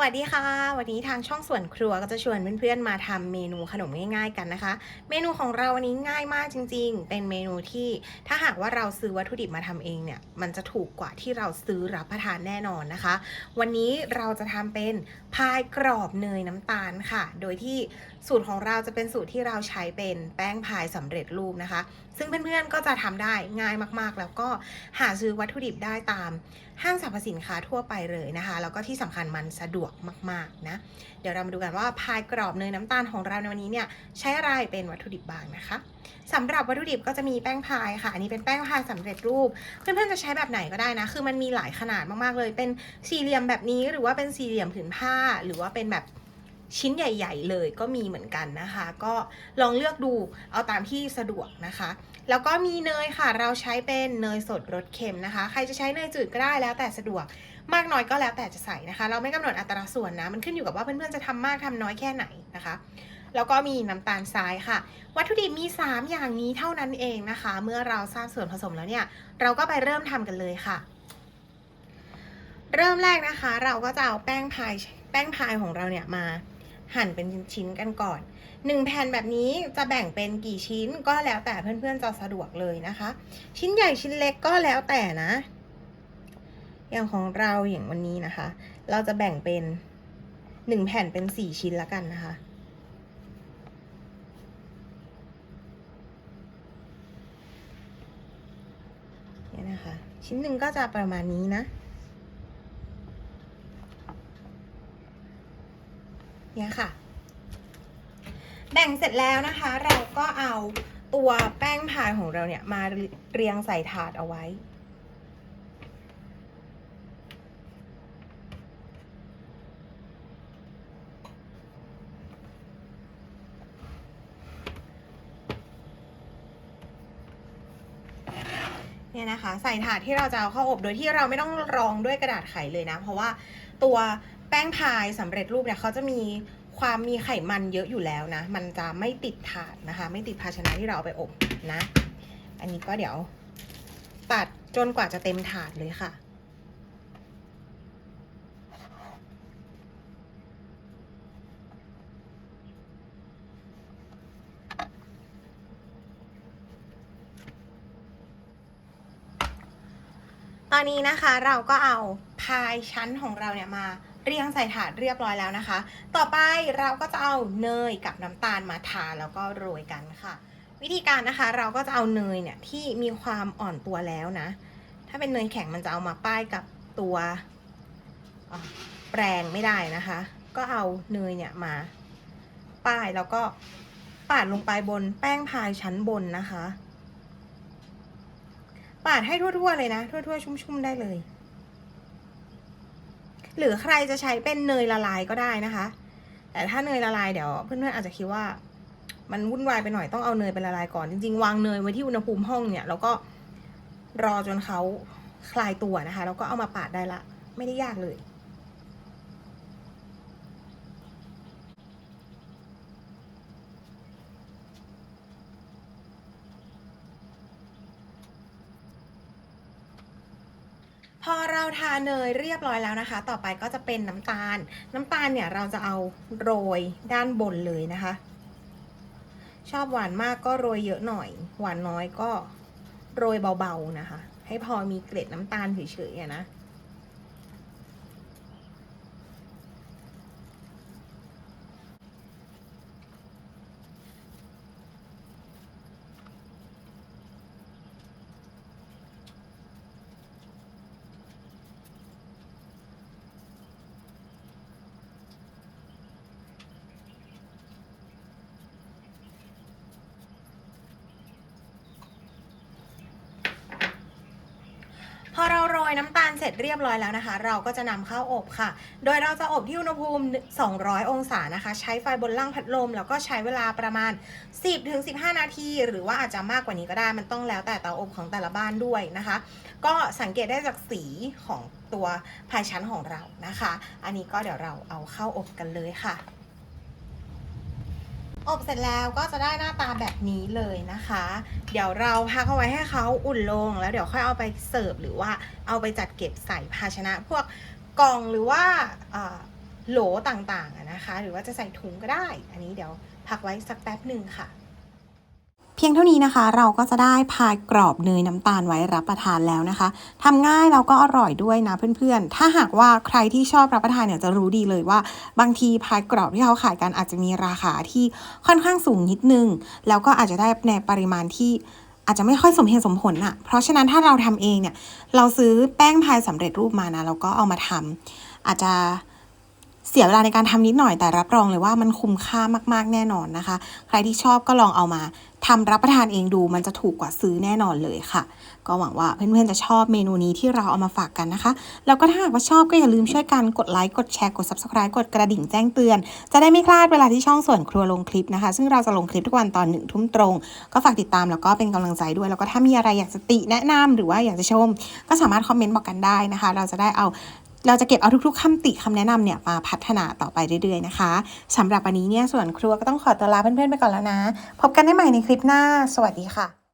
สวัสดีค่ะ วันนี้ทางช่องส่วนครัวก็จะชวนเพื่อนๆมาทำเมนูขนมง่ายๆกันนะคะ เมนูของเราวันนี้ง่ายมากจริง ๆ เป็นเมนูที่ถ้าหากว่าเราซื้อวัตถุดิบมาทำเองเนี่ยมันจะถูกกว่าที่เราซื้อรับประทานแน่นอนนะคะ วันนี้เราจะทำเป็นพายกรอบเนยน้ำตาลค่ะ โดยที่สูตรของเราจะเป็นสูตรที่เราใช้เป็นแป้งพายสำเร็จรูปนะคะ ซึ่งเพื่อนๆก็จะทำได้ง่ายมากๆ แล้วก็หาซื้อวัตถุดิบได้ตาม ห้างสรรพสินค้าทั่วไปเลยนะคะ แล้วก็ที่สำคัญมันสะดวกมากๆนะ เดี๋ยวเรามาดูกันว่าพายกรอบเนยน้ำตาลของเราในวันนี้เนี่ยใช้อะไรเป็นวัตถุดิบบ้างนะคะสำหรับวัตถุดิบก็จะมีแป้งพายค่ะ อันนี้เป็นแป้งพายสำเร็จรูป เพื่อนๆจะใช้แบบไหนก็ได้นะ คือมันมีหลายขนาดมากๆเลย เป็นสี่เหลี่ยมแบบนี้หรือว่าเป็นสี่เหลี่ยมผืนผ้าหรือว่าเป็นแบบ ชิ้นใหญ่ ๆ เลยก็มีเหมือนกันนะคะ ก็ลองเลือกดูเอาตามที่สะดวกนะคะ แล้วก็มีเนยค่ะ เราใช้เป็นเนยสดรสเค็มนะคะ ใครจะใช้เนยจืดก็ได้แล้วแต่สะดวก มากน้อยก็แล้วแต่จะใส่นะคะ เราไม่กำหนดอัตราส่วนนะ มันขึ้นอยู่กับว่าเพื่อนๆจะทำมากทำน้อยแค่ไหนนะคะแล้วก็มีน้ำตาลทรายค่ะ วัตถุดิบมี 3 อย่างนี้เท่านั้นเองนะคะ เมื่อเราทราบส่วนผสมแล้วเนี่ย เราก็ไปเริ่มทำกันเลยค่ะ เริ่มแรกนะคะ เราก็จะเอาแป้งพายแป้งพายของเราเนี่ยมา หั่นเป็นชิ้นๆกันก่อนหนึ่งแผ่นแบบนี้จะแบ่งเป็นกี่ชิ้นก็แล้วแต่เพื่อนๆจะสะดวกเลยนะคะ ชิ้นใหญ่ชิ้นเล็กก็แล้วแต่นะ อย่างของเราอย่างวันนี้นะคะ เราจะแบ่งเป็นหนึ่งแผ่นเป็นสี่ชิ้นละกันนะคะเนี่ยนะคะ ชิ้นหนึ่งก็จะประมาณนี้นะ เนี่ยค่ะ แบ่งเสร็จแล้วนะคะ เราก็เอาตัวแป้งพายของเราเนี่ยมาเรียงใส่ถาดเอาไว้ เนี่ยนะคะ ใส่ถาดที่เราจะเอาเข้าอบโดยที่เราไม่ต้องรองด้วยกระดาษไขเลยนะ เพราะว่าตัวแป้งพายสำเร็จรูปเนี่ยเขาจะมี ความมีไขมันเยอะอยู่แล้วนะ มันจะไม่ติดถาดนะคะ ไม่ติดภาชนะที่เราเอาไปอบนะ อันนี้ก็เดี๋ยวตัดจนกว่าจะเต็มถาดเลยค่ะ ตอนนี้นะคะเราก็เอาพายชั้นของเราเนี่ยมา เรียงใส่ถาดเรียบร้อยแล้วนะคะ ต่อไปเราก็จะเอาเนยกับน้ำตาลมาทาแล้วก็โรยกันค่ะ วิธีการนะคะเราก็จะเอาเนยเนี่ยที่มีความอ่อนตัวแล้วนะ ถ้าเป็นเนยแข็งมันจะเอามาป้ายกับตัวแปรงไม่ได้นะคะ ก็เอาเนยเนี่ยมา ป้ายแล้วก็ปาดลงไปบนแป้งพายชั้นบนนะคะ ปาดให้ทั่วๆเลยนะ ทั่วๆชุ่มๆได้เลย หรือใครจะใช้เป็นเนยละลายก็ได้นะคะ แต่ถ้าเนยละลายเดี๋ยวเพื่อนๆอาจจะคิดว่า มันวุ่นวายไปหน่อยต้องเอาเนยไปละลายก่อนจริงๆวางเนยไว้ที่อุณหภูมิห้องเนี่ยแล้วก็รอจนเขาคลายตัวนะคะ แล้วก็เอามาปาดได้ละ ไม่ได้ยากเลย อเราทาเนยเรียบร้อยแล้วนะคะ ต่อไปก็จะเป็นน้ำตาล น้ำตาลเนี่ยเราจะเอาโรยด้านบนเลยนะคะ ชอบหวานมากก็โรยเยอะหน่อย หวานน้อยก็โรยเบาๆนะคะ ให้พอมีเกล็ดน้ำตาลเฉยๆนะ ยน้ำตาลเสร็จเรียบร้อยแล้วนะคะ เราก็จะนำเข้าอบค่ะ โดยเราจะอบที่อุณหภูมิ 200 องศานะคะ ใช้ไฟบนล่างพัดลม แล้วก็ใช้เวลาประมาณ 10-15 นาที หรือว่าอาจจะมากกว่านี้ก็ได้มันต้องแล้วแต่เตาอบของแต่ละบ้านด้วยนะคะ ก็สังเกตได้จากสีของตัวพายชั้นของเรานะคะ อันนี้ก็เดี๋ยวเราเอาเข้าอบกันเลยค่ะ อบเสร็จแล้วก็จะได้หน้าตาแบบนี้เลยนะคะ เดี๋ยวเราพักเอาไว้ให้เขาอุ่นลง แล้วเดี๋ยวค่อยเอาไปเสิร์ฟหรือว่าเอาไปจัดเก็บใส่ภาชนะ พวกกล่องหรือว่าโหลต่างๆนะคะ หรือว่าจะใส่ถุงก็ได้ อันนี้เดี๋ยวพักไว้สักแป๊บหนึ่งค่ะ เพียงเท่านี้นะคะ เราก็จะได้พายกรอบเนยน้ำตาลไว้รับประทานแล้วนะคะทำง่ายแล้วก็อร่อยด้วยนะเพื่อนๆ ถ้าหากว่าใครที่ชอบรับประทานเนี่ยจะรู้ดีเลยว่า บางทีพายกรอบที่เขาขายกันอาจจะมีราคาที่ค่อนข้างสูงนิดนึง แล้วก็อาจจะได้ในปริมาณที่อาจจะไม่ค่อยสมเหตุสมผลอะเพราะฉะนั้นถ้าเราทำเองเนี่ย เราซื้อแป้งพายสำเร็จรูปมานะแล้วก็เอามาทำอาจจะ เสียเวลาในการทำนิดหน่อยแต่รับรองเลยว่ามันคุ้มค่ามากๆแน่นอนนะคะ ใครที่ชอบก็ลองเอามาทำรับประทานเองดูมันจะถูกกว่าซื้อแน่นอนเลยค่ะ ก็หวังว่าเพื่อนๆจะชอบเมนูนี้ที่เราเอามาฝากกันนะคะ แล้วก็ถ้าหากว่าชอบก็อย่าลืมช่วยกันกดไลค์กดแชร์กด subscribe กดกระดิ่งแจ้งเตือน จะได้ไม่พลาดเวลาที่ช่องส่วนครัวลงคลิปนะคะ ซึ่งเราจะลงคลิปทุกวันตอนหนึ่งทุ่มตรง ก็ฝากติดตามแล้วก็เป็นกำลังใจด้วย แล้วก็ถ้ามีอะไรอยากจะติแนะนำหรือว่าอยากจะชม ก็สามารถคอมเมนต์บอกกันได้นะคะ เราจะได้เอา เราจะเก็บเอาทุกๆคำติคำแนะนำเนี่ยมาพัฒนาต่อไปเรื่อยๆนะคะสำหรับวันนี้เนี่ยส่วนครัวก็ต้องขอตัวลาเพื่อนๆไปก่อนแล้วนะ พบกันได้ใหม่ในคลิปหน้า สวัสดีค่ะ